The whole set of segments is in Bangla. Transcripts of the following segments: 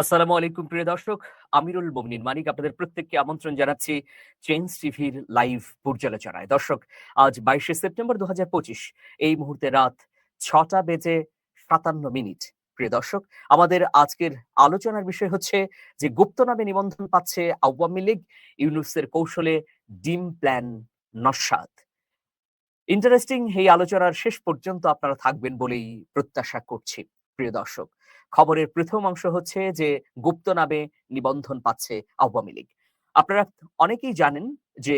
আসসালামু আলাইকুম, প্রিয় দর্শক। আমিরুল মোমিনিন মানিক আপনাদের প্রত্যেককে আমন্ত্রণ জানাচ্ছি চেঞ্জ টিভির লাইভ পর্যালোচনায়। দর্শক, আজ বাইশে সেপ্টেম্বর দুহাজার পঁচিশ, এই মুহূর্তে রাত ছটা বেজে সাতান্ন মিনিট। প্রিয় দর্শক, আমাদের আজকের আলোচনার বিষয় হচ্ছে যে গুপ্ত নামে নিবন্ধন পাচ্ছে আওয়ামী লীগ, ইউনুসের কৌশলে ডিম প্ল্যান নস্বাদ ইন্টারেস্টিং এই আলোচনার শেষ পর্যন্ত আপনারা থাকবেন বলেই প্রত্যাশা করছি। প্রিয় দর্শক, খবরের প্রথম অংশ হচ্ছে যে গুপ্ত নামে নিবন্ধন পাচ্ছে আওয়ামী লীগ। আপনারা অনেকেই জানেন যে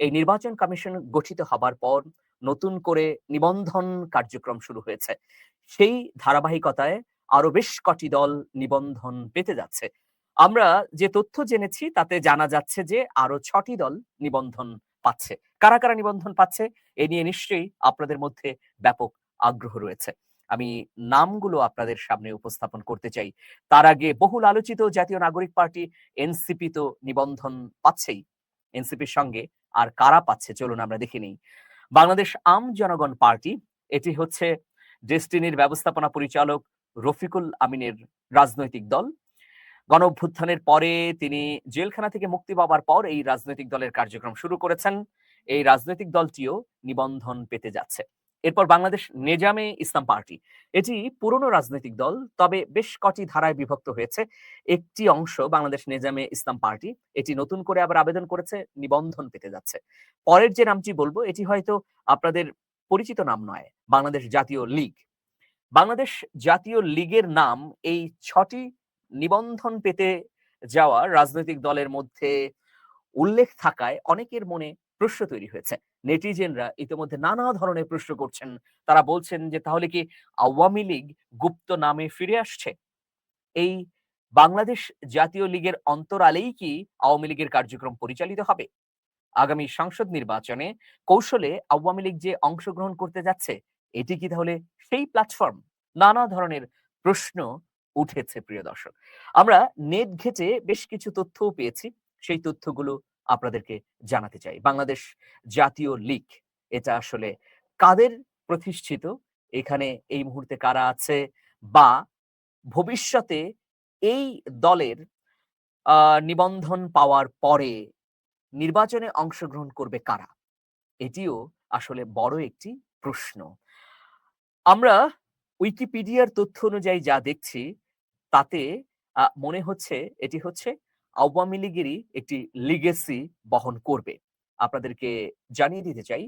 এই নির্বাচন কমিশন গঠিত হবার পর নতুন করে নিবন্ধন কার্যক্রম শুরু হয়েছে। সেই ধারাবাহিকতায় আরও বেশ কটি দল নিবন্ধন পেতে যাচ্ছে। আমরা যে তথ্য জেনেছি তাতে জানা যাচ্ছে যে আরও ছটি দল নিবন্ধন পাচ্ছে। কারা কারা নিবন্ধন পাচ্ছে, এ নিয়ে নিশ্চয়ই আপনাদের মধ্যে ব্যাপক আগ্রহ রয়েছে। আমি নামগুলো আপনাদের সামনে উপস্থাপন করতে চাই। তার আগে বহুল আলোচিত জাতীয় নাগরিক পার্টি এনসিপি তো নিবন্ধন পাচ্ছেই। এনসিপির সঙ্গে আর কারা পাচ্ছে চলুন আমরা দেখে নিই। বাংলাদেশ আম জনগণ পার্টি, এটি হচ্ছে ডেস্টিনির ব্যবস্থাপনা পরিচালক রফিকুল আমিনের রাজনৈতিক দল। গণ অভ্যুত্থানের পরে তিনি জেলখানা থেকে মুক্তি পাওয়ার পর এই রাজনৈতিক দলের কার্যক্রম শুরু করেছেন। এই রাজনৈতিক দলটিও নিবন্ধন পেতে যাচ্ছে। এরপর বাংলাদেশ নেজামে ইসলাম পার্টি। এটি পুরনো রাজনৈতিক দল, তবে বেশ কটি ধারায় বিভক্ত হয়েছে। একটি অংশ বাংলাদেশ নেজামে ইসলাম পার্টি, এটি নতুন করে আবার আবেদন করেছে, নিবন্ধন পেতে যাচ্ছে। পরের যে নামটি বলব, এটি হয়তো আপনাদের পরিচিত নাম নয়, বাংলাদেশ জাতীয় লীগ। বাংলাদেশ জাতীয় লীগের নাম এই ছটি নিবন্ধন পেতে যাওয়া রাজনৈতিক দলের মধ্যে উল্লেখ থাকায় অনেকের মনে প্রশ্ন তৈরি হয়েছে। নেটিজেনরা ইতিমধ্যে নানা ধরনের প্রশ্ন করছেন। তারা বলছেন যে, তাহলে কি আওয়ামী লীগ গুপ্ত নামে ফিরে আসছে? এই বাংলাদেশ জাতীয় লীগের অন্তরালেই কি আওয়ামী লীগের কার্যক্রম পরিচালিত হবে? আগামী সংসদ নির্বাচনে কৌশলে আওয়ামী লীগ যে অংশগ্রহণ করতে যাচ্ছে, এটি কি তাহলে সেই প্ল্যাটফর্ম নানা ধরনের প্রশ্ন উঠেছে, প্রিয় দর্শক। আমরা নেট ঘেটে বেশ কিছু তথ্যও পেয়েছি। সেই তথ্যগুলো আপনাদেরকে জানাতে চাই। বাংলাদেশ জাতীয় লীগ, এটা আসলে কাদের প্রতিষ্ঠিত? এখানে এই মুহূর্তে কারা আছে? বা ভবিষ্যতে এই দলের নিবন্ধন পাওয়ার পরে নির্বাচনে অংশগ্রহণ করবে কারা? এটিও আসলে বড় একটি প্রশ্ন। আমরা উইকিপিডিয়ার তথ্য অনুযায়ী যা দেখছি, তাতে মনে হচ্ছে, এটি হচ্ছে আওয়ামী লীগেরই একটি লিগেসি বহন করবে। আপনাদেরকে জানিয়ে দিতে চাই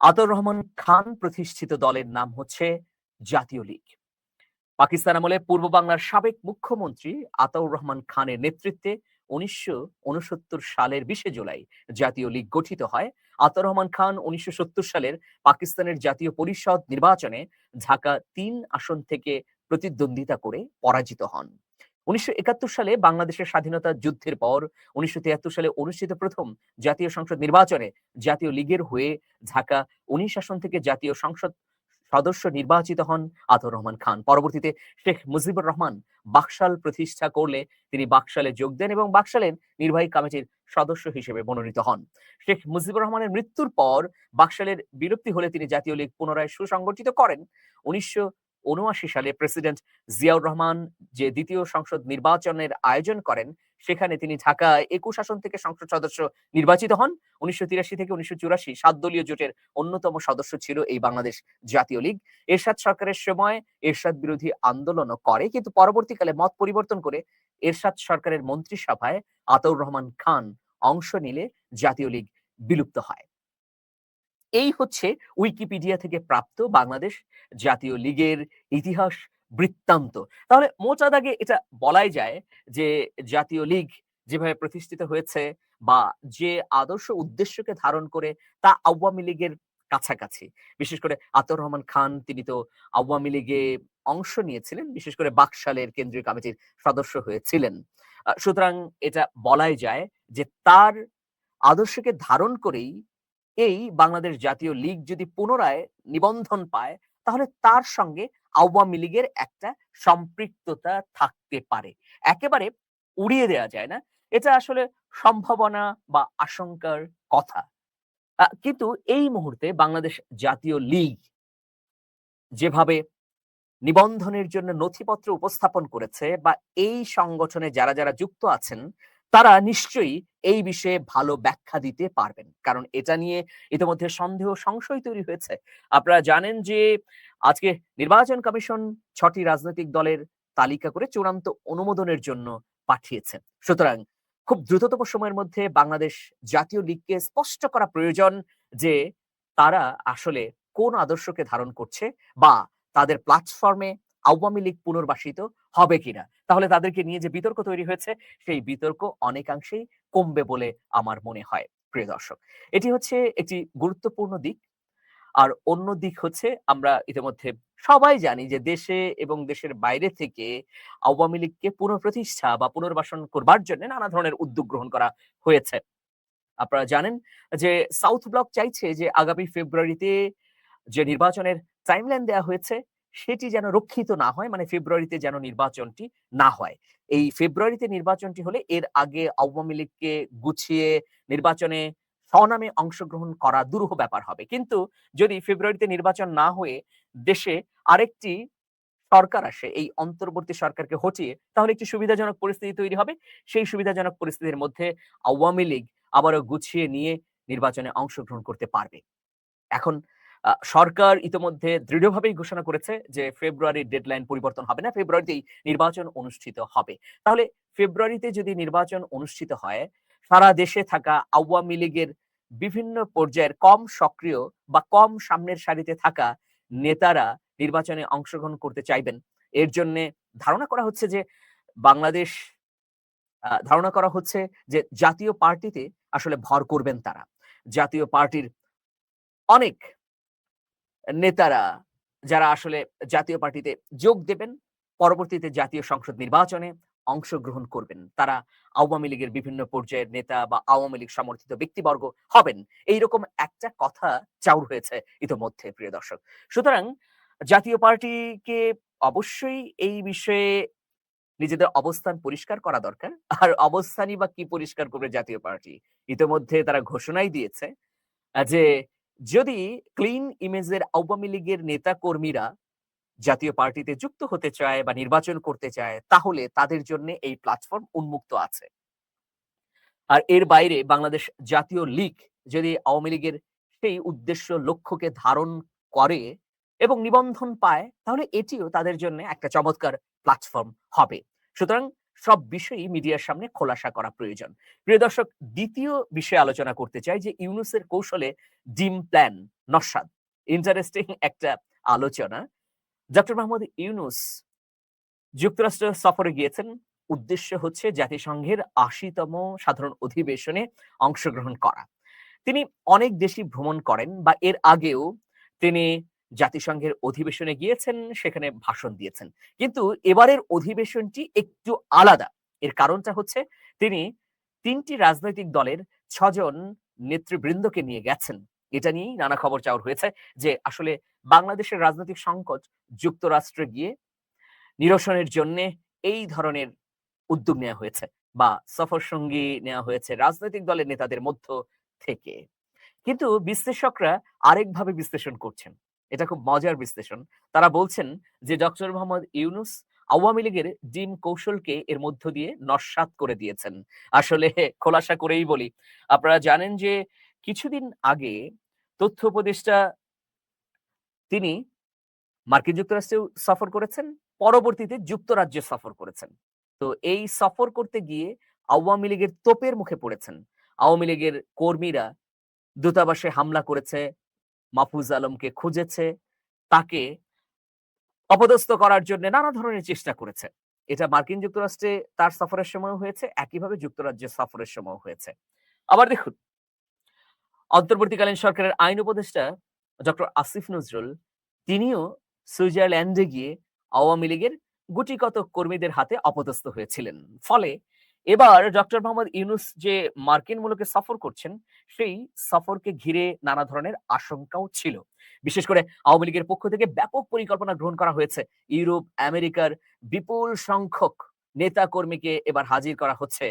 আতর রহমান খান প্রতিষ্ঠিত দলের নাম হচ্ছে জাতীয় লীগ। পাকিস্তান আমলে পূর্ব বাংলার সাবেক মুখ্যমন্ত্রী আতাউর রহমান খানের নেতৃত্বে উনিশশো উনসত্তর সালের বিশে জুলাই জাতীয় লীগ গঠিত হয়। আতর রহমান খান উনিশশো সত্তর সালের পাকিস্তানের জাতীয় পরিষদ নির্বাচনে ঢাকা তিন আসন থেকে প্রতিদ্বন্দ্বিতা করে পরাজিত হন। উনিশশো একাত্তর সালে বাংলাদেশের স্বাধীনতা যুদ্ধের পর উনিশশো সালে অনুষ্ঠিত প্রথম জাতীয় সংসদ নির্বাচনে জাতীয় লীগের হয়ে ঢাকা উনিশ আসন থেকে জাতীয় সংসদ সদস্য নির্বাচিত হন আতর রহমান খান। পরবর্তীতে শেখ মুজিবুর রহমান বাকশাল প্রতিষ্ঠা করলে তিনি বাকশালে যোগ দেন এবং বাকশালের নির্বাহী কমিটির সদস্য হিসেবে মনোনীত হন। শেখ মুজিবুর রহমানের মৃত্যুর পর বাকশালের বিরক্তি হলে তিনি জাতীয় লীগ পুনরায় সুসংগঠিত করেন। উনিশশো উনআশি সালে প্রেসিডেন্ট জিয়াউর রহমান যে দ্বিতীয় সংসদ নির্বাচনের আয়োজন করেন, সেখানে তিনি ঢাকা একুশ আসন থেকে সংসদ সদস্য নির্বাচিত হন। উনিশশো তিরাশি থেকে উনিশশো চুরাশি সাত দলীয় জোটের অন্যতম সদস্য ছিল এই বাংলাদেশ জাতীয় লীগ। এরশাদ সরকারের সময় এরশাদ বিরোধী আন্দোলনও করে, কিন্তু পরবর্তীকালে মত পরিবর্তন করে এরশাদ সরকারের মন্ত্রিসভায় আতাউর রহমান খান অংশ নিলে জাতীয় লীগ বিলুপ্ত হয়। এই হচ্ছে উইকিপিডিয়া থেকে প্রাপ্ত বাংলাদেশ জাতীয় লীগের ইতিহাস বৃত্তান্ত। তাহলে মোটা দাগে এটা বলাই যায় যে জাতীয় লীগ যেভাবে প্রতিষ্ঠিত হয়েছে বা যে আদর্শ উদ্দেশ্যকে ধারণ করে তা আওয়ামী লীগের কাছাকাছি। বিশেষ করে আতর রহমান খান, তিনি তো আওয়ামী লীগে অংশ নিয়েছিলেন, বিশেষ করে বাকশালের কেন্দ্রীয় কমিটির সদস্য হয়েছিলেন। সুতরাং এটা বলাই যায় যে তার আদর্শকে ধারণ করেই এই বাংলাদেশ জাতীয় লীগ যদি পুনরায় নিবন্ধন পায়, তাহলে তার সঙ্গে আওয়ামী লীগের একটা সম্পৃক্ততা থাকতে পারে। একেবারে উড়িয়ে দেওয়া যায় না। এটা আসলে সম্ভাবনা বা আশঙ্কার কথা। কিন্তু এই মুহূর্তে বাংলাদেশ জাতীয় লীগ যেভাবে নিবন্ধনের জন্য নথিপত্র উপস্থাপন করেছে বা এই সংগঠনে যারা যারা যুক্ত আছেন তারা নিশ্চয়ই এই বিষয়ে ভালো ব্যাখ্যা দিতে পারবেন। কারণ এটা নিয়ে ইতিমধ্যে সন্দেহ সংশয় তৈরি হয়েছে। আপনারা জানেন যে আজকে নির্বাচন কমিশন ছটি রাজনৈতিক দলের তালিকা করে চূড়ান্ত অনুমোদনের জন্য পাঠিয়েছে। সুতরাং খুব দ্রুততম সময়ের মধ্যে বাংলাদেশ জাতীয় লীগকে স্পষ্ট করা প্রয়োজন যে তারা আসলে কোন আদর্শকে ধারণ করছে বা তাদের প্ল্যাটফর্মে আওয়ামী লীগ পুনর্বাসিত হবে কিনা। তাহলে তাদেরকে নিয়ে যে বিতর্ক তৈরি হয়েছে, সেই বিতর্ক অনেকাংশেই কমবে বলে আমার মনে হয়, প্রিয় দর্শক। এটি হচ্ছে একটি গুরুত্বপূর্ণ দিক। আর অন্য দিক হচ্ছে আমরা ইতিমধ্যে সবাই জানি যে দেশে এবং দেশের বাইরে থেকে আওয়ামী লীগকে পুনঃপ্রতিষ্ঠা বা পুনর্বাসন করবার জন্য নানা ধরনের উদ্যোগ গ্রহণ করা হয়েছে। আপনারা জানেন যে সাউথ ব্লক চাইছে যে আগামী ফেব্রুয়ারিতে যে নির্বাচনের টাইমলাইন দেওয়া হয়েছে সেটি যেন রক্ষিত না হয় মানে ফেব্রুয়ারিতে যেন নির্বাচনটি না হয়। এই ফেব্রুয়ারিতে নির্বাচনটি হলে এর আগে আওয়ামী লীগকে গুছিয়ে নির্বাচনে স্বনামে অংশগ্রহণ করা দুরূহ ব্যাপার হবে। কিন্তু যদি ফেব্রুয়ারিতে নির্বাচন না হয়ে দেশে আরেকটি সরকার আসে, এই অন্তর্বর্তী সরকারকে হটিয়ে, তাহলে একটি সুবিধাজনক পরিস্থিতি তৈরি হবে। সেই সুবিধাজনক পরিস্থিতির মধ্যে আওয়ামী লীগ আবারও গুছিয়ে নিয়ে নির্বাচনে অংশগ্রহণ করতে পারবে। এখন সরকার ইতোমধ্যে দৃঢ়ভাবেই ঘোষণা করেছে যে ফেব্রুয়ারির ডেডলাইন পরিবর্তন হবে না, ফেব্রুয়ারিতেই নির্বাচন অনুষ্ঠিত হবে। তাহলে ফেব্রুয়ারিতে যদি নির্বাচন অনুষ্ঠিত হয়, সারা দেশে থাকা আওয়ামী লীগের বিভিন্ন পর্যায়ের কম সক্রিয় বা কম সামনের সারিতে থাকা নেতারা নির্বাচনে অংশগ্রহণ করতে চাইবেন। এর জন্য ধারণা করা হচ্ছে যে বাংলাদেশ ধারণা করা হচ্ছে যে জাতীয় পার্টিতে আসলে ভর করবেন তারা। জাতীয় পার্টির অনেক নেতারা যারা আসলে জাতীয় পার্টিতে যোগ দেবেন, পরবর্তীতে জাতীয় সংসদ নির্বাচনে অংশগ্রহণ করবেন। তারা আওয়ামী লীগের বিভিন্ন পর্যায়ের নেতা বা আওয়ামী লীগ সমর্থিত ব্যক্তিবর্গ হবেন। এইরকম একটা কথা চাউর হয়েছে ইতোমধ্যে, প্রিয় দর্শক। সুতরাং জাতীয় পার্টিকে অবশ্যই এই বিষয়ে নিজেদের অবস্থান পরিষ্কার করা দরকার। আর অবস্থানই বা কি পরিষ্কার করবে জাতীয় পার্টি? ইতোমধ্যে তারা ঘোষণাই দিয়েছে যে যদি ক্লিন ইমেজের আওয়ামী লীগের নেতা কর্মীরা জাতীয় পার্টিতে যুক্ত হতে চায় বা নির্বাচন করতে চায়, তাহলে তাদের জন্য এই প্ল্যাটফর্ম উন্মুক্ত আছে। আর এর বাইরে বাংলাদেশ জাতীয় লীগ যদি আওয়ামী লীগের সেই উদ্দেশ্য লক্ষ্যকে ধারণ করে এবং নিবন্ধন পায়, তাহলে এটিও তাদের জন্য একটা চমৎকার প্ল্যাটফর্ম হবে। সুতরাং সব বিষয়ই মিডিয়ার সামনে খোলাসা করা প্রয়োজন। প্রিয় দর্শক, দ্বিতীয় বিষয়ে আলোচনা করতে চাই যে ইউনুসের কৌশলে ডিম প্ল্যান নস্বাদ ইন্টারেস্টিং একটা আলোচনা। ডক্টর মাহমুদ ইউনুস যুক্তরাষ্ট্র সফরে গিয়েছেন। উদ্দেশ্য হচ্ছে জাতিসংঘের আশিতম সাধারণ অধিবেশনে অংশগ্রহণ করা। তিনি অনেক দেশই ভ্রমণ করেন বা এর আগেও তিনি জাতিসংঘের অধিবেশনে গিয়েছেন, সেখানে ভাষণ দিয়েছেন। কিন্তু এবারের অধিবেশনটি একটু আলাদা। এর কারণটা হচ্ছে, তিনি তিনটি রাজনৈতিক দলের ছজন নেতৃবৃন্দকে নিয়ে গেছেন। এটা নিয়েই নানা খবর চাওয়ার হয়েছে যে, আসলে বাংলাদেশের রাজনৈতিক সংকট যুক্তরাষ্ট্রে গিয়ে নিরসনের জন্য এই ধরনের উদ্যোগ নেওয়া হয়েছে বা সফর সঙ্গী নেওয়া হয়েছে রাজনৈতিক দলের নেতাদের মধ্য থেকে। কিন্তু বিশ্লেষকরা আরেকভাবে বিশ্লেষণ করছেন। এটা খুব মজার বিশ্লেষণ। তারা বলছেন যে ডক্টর মোহাম্মদ ইউনুস আওয়ামী লীগের ডিম কৌশলকে এর মধ্য দিয়ে নস্বাত করে দিয়েছেন। আসলে খোলাসা করেই বলি। আপনারা জানেন যে কিছুদিন আগে তথ্য উপদেষ্টা তিনি মার্কিন যুক্তরাষ্ট্রেও সফর করেছেন, পরবর্তীতে যুক্তরাজ্যে সফর করেছেন। তো এই সফর করতে গিয়ে আওয়ামী লীগের তোপের মুখে পড়েছেন। আওয়ামী লীগের কর্মীরা দূতাবাসে হামলা করেছে মাহফুজ আলমকে খুঁজেছে, তাকে অপদস্থ করার জন্য নানা ধরনের চেষ্টা করেছে। এটা মার্কিন যুক্তরাষ্ট্রে তার সফরের সময় হয়েছে, একইভাবে যুক্তরাজ্যে সফরের সময় হয়েছে। আবার দেখুন, অন্তর্বর্তীকালীন সরকারের আইন উপদেষ্টা ডক্টর আসিফ নজরুল, তিনিও সুইজারল্যান্ডে গিয়ে আওয়ামী লীগের গুটি কতক কর্মীদের হাতে অপদস্থ হয়েছিলেন। ফলে এবার ডক্টর মোহাম্মদ ইউনুস যে মার্কিন মুলুকে সফর করছেন, সেই সফরকে ঘিরে নানা ধরনের আশঙ্কাও ছিল। বিশেষ করে আওয়ামী লীগের পক্ষ থেকে ব্যাপক পরিকল্পনা গ্রহণ করা হয়েছে। ইউরোপ, আমেরিকার বিপুল সংখ্যক নেতা কর্মীকে এবার হাজির করা হচ্ছে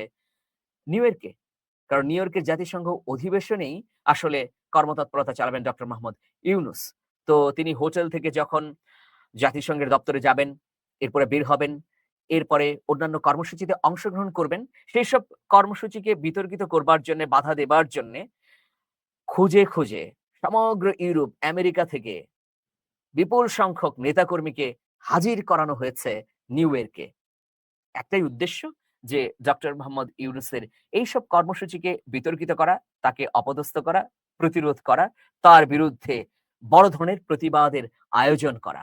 নিউ ইয়র্কে। কারণ নিউ ইয়র্কের জাতিসংঘ অধিবেশনেই আসলে কর্মতৎপরতা চালাবেন ডক্টর মোহাম্মদ ইউনুস। তো তিনি হোটেল থেকে যখন জাতিসংঘের দপ্তরে যাবেন, এরপরে বের হবেন এরপরে অন্যান্য কর্মসূচিতে অংশগ্রহণ করবেন। সেই সব কর্মসূচিকে বিতর্কিত করবার জন্য, বাধা দেবার জন্য খুঁজে খুঁজে সমগ্র ইউরোপ, আমেরিকা থেকে বিপুল সংখ্যক নেতাকর্মীকে হাজির করানো হয়েছে নিউ ইয়র্কে। একটাই উদ্দেশ্য যে, ডক্টর মোহাম্মদ ইউনুসের এইসব কর্মসূচিকে বিতর্কিত করা, তাকে অপদস্থ করা, প্রতিরোধ করা, তার বিরুদ্ধে বড় ধরনের প্রতিবাদের আয়োজন করা।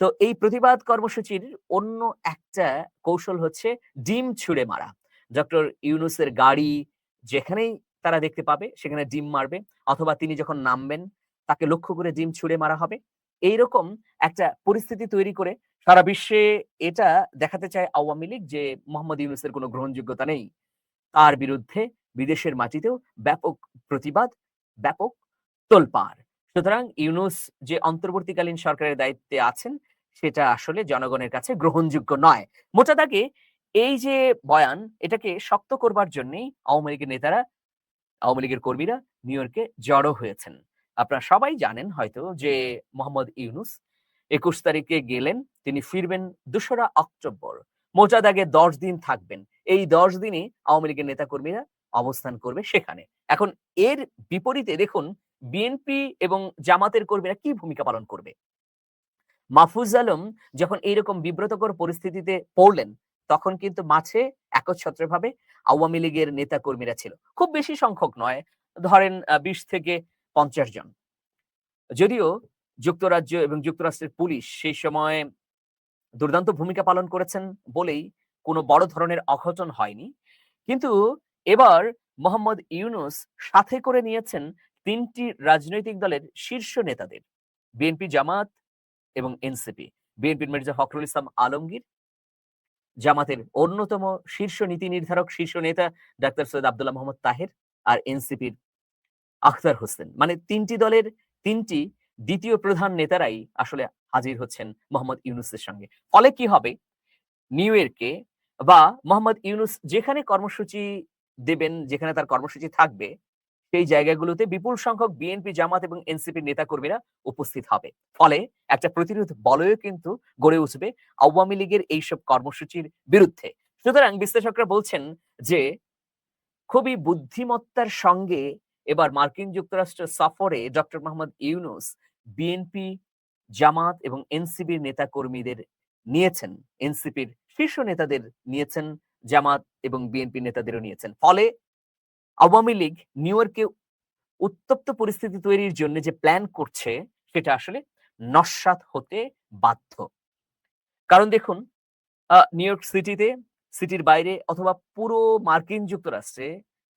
তো এই প্রতিবাদ কর্মসূচির অন্য একটা কৌশল হচ্ছে ডিম ছুঁড়ে মারা। ডক্টর ইউনুসের গাড়ি যেখানেই তারা দেখতে পাবে, সেখানে ডিম মারবে অথবা তিনি যখন নামবেন, তাকে লক্ষ্য করে ডিম ছুঁড়ে মারা হবে। এইরকম একটা পরিস্থিতি তৈরি করে সারা বিশ্বে এটা দেখাতে চায় আওয়ামী লীগ যে মোহাম্মদ ইউনুসের কোনো গ্রহণযোগ্যতা নেই। তার বিরুদ্ধে বিদেশের মাটিতেও ব্যাপক প্রতিবাদ, ব্যাপক তোলপাড়। সুতরাং ইউনুস যে অন্তর্বর্তীকালীন সরকারের দায়িত্বে আছেন, সেটা আসলে জনগণের কাছে গ্রহণযোগ্য নয়। মোটা দাগে এই যে বয়ান, এটাকে শক্ত করবার জন্যই আওয়ামী লীগের নেতারা, আওয়ামী লীগের কর্মীরা নিউ ইয়র্কে জড়ো হয়েছেন। আপনারা সবাই জানেন হয়তো যে মোহাম্মদ ইউনুস একুশ তারিখে গেলেন, তিনি ফিরবেন দোসরা অক্টোবর। মোটা দাগে দশ দিন থাকবেন। এই দশ দিনই আওয়ামী লীগের নেতাকর্মীরা অবস্থান করবে সেখানে। এখন এর বিপরীতে দেখুন বিএনপি এবং জামাতের কর্মীরা কি ভূমিকা পালন করবে? মাহফুজ আলম যখন এইরকম বিব্রতকর পরিস্থিতিতে পড়লেন, তখন কিন্তু মাঝে একচ্ছত্রভাবে আওয়ামী লীগের নেতা কর্মীরা ছিল। খুব বেশি সংখ্যক নয়, ধরেন বিশ থেকে পঞ্চাশ জন। যদিও যুক্তরাজ্য এবং যুক্তরাষ্ট্রের পুলিশ সেই সময় দুর্দান্ত ভূমিকা পালন করেছেন বলেই কোনো বড় ধরনের অঘটন হয়নি। কিন্তু এবার মোহাম্মদ ইউনুস সাথে করে নিয়েছেন তিনটি রাজনৈতিক দলের শীর্ষ নেতাদের, বিএনপি জামাত এবং এনসিপি। বিএনপির মির্জা ফখরুল ইসলাম আলমগীর, জামাতের অন্যতম শীর্ষ নীতি নির্ধারক শীর্ষ নেতা ডাক্তার সৈয়দ আবদুল্লাহ মোহাম্মদ তাহের আর এনসিপির আখতার হোসেন। মানে তিনটি দলের তিনটি দ্বিতীয় প্রধান নেতারাই আসলে হাজির হচ্ছেন মোহাম্মদ ইউনুসের সঙ্গে। ফলে কি হবে? নিউ ইয়র্কে বা মোহাম্মদ ইউনুস যেখানে কর্মসূচি দেবেন, যেখানে তার কর্মসূচি থাকবে সেই জায়গাগুলোতে বিপুল সংখ্যক বিএনপি জামাত এবং এনসিপির নেতাকর্মীরা উপস্থিত হবে। ফলে একটা প্রতিরোধ বলয়ও কিন্তু গড়ে উঠবে আওয়ামী লীগের এইসব কর্মসূচির বিরুদ্ধে। সুতরাং বিশ্লেষকরা বলছেন যে, খুবই বুদ্ধিমত্তার সঙ্গে এবার মার্কিন যুক্তরাষ্ট্র সফরে ডক্টর মোহাম্মদ ইউনুস বিএনপি, জামাত এবং এনসিপির নেতা কর্মীদের নিয়েছেন, এনসিপির শীর্ষ নেতাদের নিয়েছেন, জামাত এবং বিএনপি নেতাদেরও নিয়েছেন। ফলে আওয়ামী লীগ নিউ ইয়র্কে উত্তপ্ত পরিস্থিতি তৈরির জন্য যে প্ল্যান করছে, সেটা আসলে নস্বাত হতে বাধ্য। কারণ দেখুন নিউ ইয়র্ক সিটিতে সিটির বাইরে অথবা পুরো মার্কিন যুক্তরাষ্ট্রে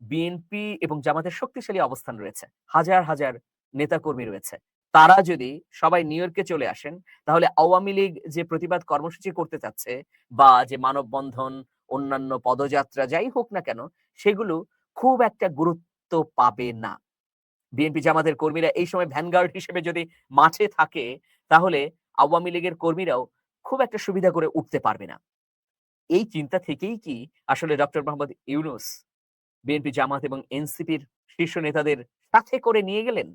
বিএনপি এবং জামাতের শক্তিশালী অবস্থান রয়েছে। হাজার হাজার নেতাকর্মী রয়েছে। তারা যদি সবাই নিউ ইয়র্কে চলে আসেন, তাহলে আওয়ামী লীগ যে প্রতিবাদ কর্মসূচি করতে চাচ্ছে বা যে মানববন্ধন, অন্যান্য পদযাত্রা যাই হোক না কেন, সেগুলো খুব একটা গুরুত্ব পাবে না। বিএনপি জামাতের কর্মীরা এই সময় ভ্যানগার্ড হিসেবে যদি মাঠে থাকে, তাহলে আওয়ামী লীগের কর্মীরাও খুব একটা সুবিধা করে উঠতে পারবে না। এই চিন্তা থেকেই কি আসলে ডক্টর মোহাম্মদ ইউনুস বিএনপি জামাত এবং এনসিপির শীর্ষ নেতাদের সাথে করে নিয়ে গেলেন?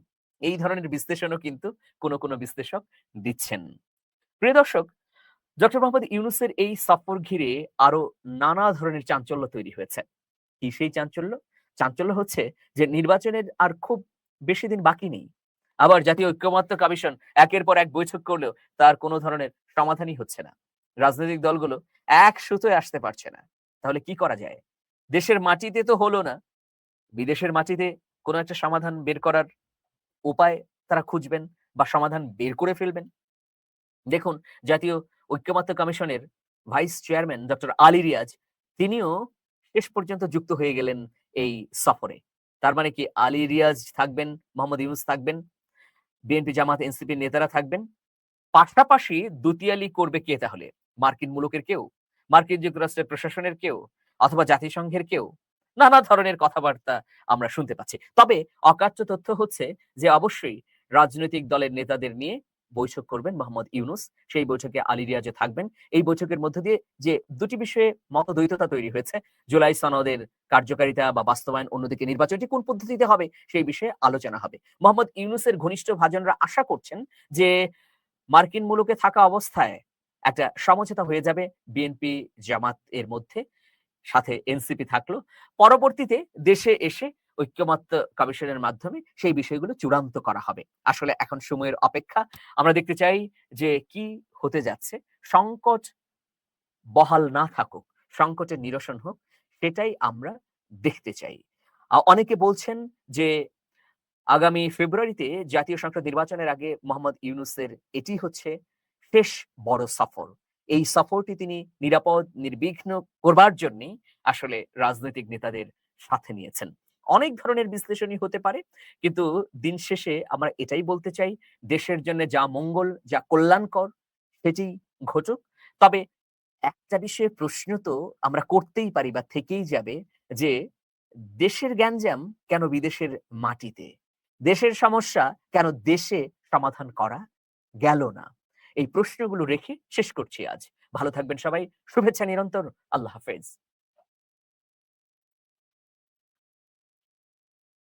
এই ধরনের বিশ্লেষণও কিন্তু কোনো কোনো বিশ্লেষক দিচ্ছেন। প্রিয় দর্শক ডক্টর মোহাম্মদ ইউনুসের এই সফর ঘিরে আরও নানা ধরনের চাঞ্চল্য তৈরি হয়েছে। কি সেই চাঞ্চল্য? চাঞ্চল্য হচ্ছে যে নির্বাচনের আর খুব বেশি দিন বাকি নেই। আবার জাতীয় ঐক্যমত্য কমিশন একের পর এক বৈঠক করলেও তার কোনো ধরনের সমাধানই হচ্ছে না। রাজনৈতিক দলগুলো এক সুতোয় আসতে পারছে না। তাহলে কি করা যায়? দেশের মাটিতে তো হলো না। বিদেশের মাটিতে কোনো একটা সমাধান বের করার উপায় তারা খুঁজবেন বা সমাধান বের করে ফেলবেন। দেখুন, জাতীয় ঐক্যমত্য কমিশনের vice chairman doctor Ali Riaz, তিনিও শেষ পর্যন্ত যুক্ত হয়ে গেলেন এই সফরে। তার মানে কি আলী রিয়াজ থাকবেন, মোহাম্মদ ইউনুস থাকবেন, বিএনপি জামাত, এনসিপির নেতারা থাকবেন। পাশাপাশি দুতিয়ালি করবে কে তাহলে? মার্কিন মুলুকের কেউ? মার্কিন যুক্তরাষ্ট্রের প্রশাসনের কেউ? অথবা জাতিসংঘের কেউ? নানা ধরনের কথাবার্তা আমরা শুনতে পাচ্ছি। তবে অকাট্য তথ্য হচ্ছে যে, অবশ্যই রাজনৈতিক দলের নেতাদের নিয়ে বৈঠক করবেন মোহাম্মদ ইউনুস। সেই বৈঠকে আলী রিয়াজে থাকবেন। এই বৈঠকের মধ্য দিয়ে যে দুটি বিষয়ে মতদ্বৈততা তৈরি হয়েছে, জুলাই সনদের কার্যকারিতা বা বাস্তবায়ন অন্যদিকে নির্বাচনটি কোন পদ্ধতিতে হবে সেই বিষয়ে আলোচনা হবে। মোহাম্মদ ইউনুসের ঘনিষ্ঠ ভাজনরা আশা করছেন যে মার্কিন মুলুকে থাকা অবস্থায় একটা সমঝোতা হয়ে যাবে বিএনপি জামাত এর মধ্যে। সাথে এনসিপি থাকল। পরবর্তীতে দেশে এসে ঐক্যমত্য কমিশনের মাধ্যমে সেই বিষয়গুলো চূড়ান্ত করা হবে। আসলে এখন সময়ের অপেক্ষা। আমরা দেখতে চাই যে কি হতে যাচ্ছে। সংকট বহাল না থাকুক, সংকটের নিরসন হোক, সেটাই আমরা দেখতে চাই। অনেকে বলছেন যে আগামী ফেব্রুয়ারিতে জাতীয় সংসদ নির্বাচনের আগে মোহাম্মদ ইউনুসের এটি হচ্ছে শেষ বড় সফর। এই সফরটি তিনি নিরাপদ, নির্বিঘ্ন করবার জন্য আসলে রাজনৈতিক নেতাদের সাথে নিয়েছেন। অনেক ধরনের বিশ্লেষণই হতে পারে। কিন্তু দিন শেষে আমরা এটাই বলতে চাই, দেশের জন্য যা মঙ্গল, যা কল্যাণকর, সেটি ঘটুক। তবে একটা বিষয়ে প্রশ্ন তো আমরা করতেই পারি বা থেকেই যাবে যে, দেশের গ্যাঞ্জাম কেন বিদেশের মাটিতে? দেশের সমস্যা কেন দেশে সমাধান করা গেল না? এই প্রশ্নগুলো রেখে শেষ করছি আজ। ভালো থাকবেন সবাই। শুভেচ্ছা নিরন্তর। আল্লাহ হাফেজ।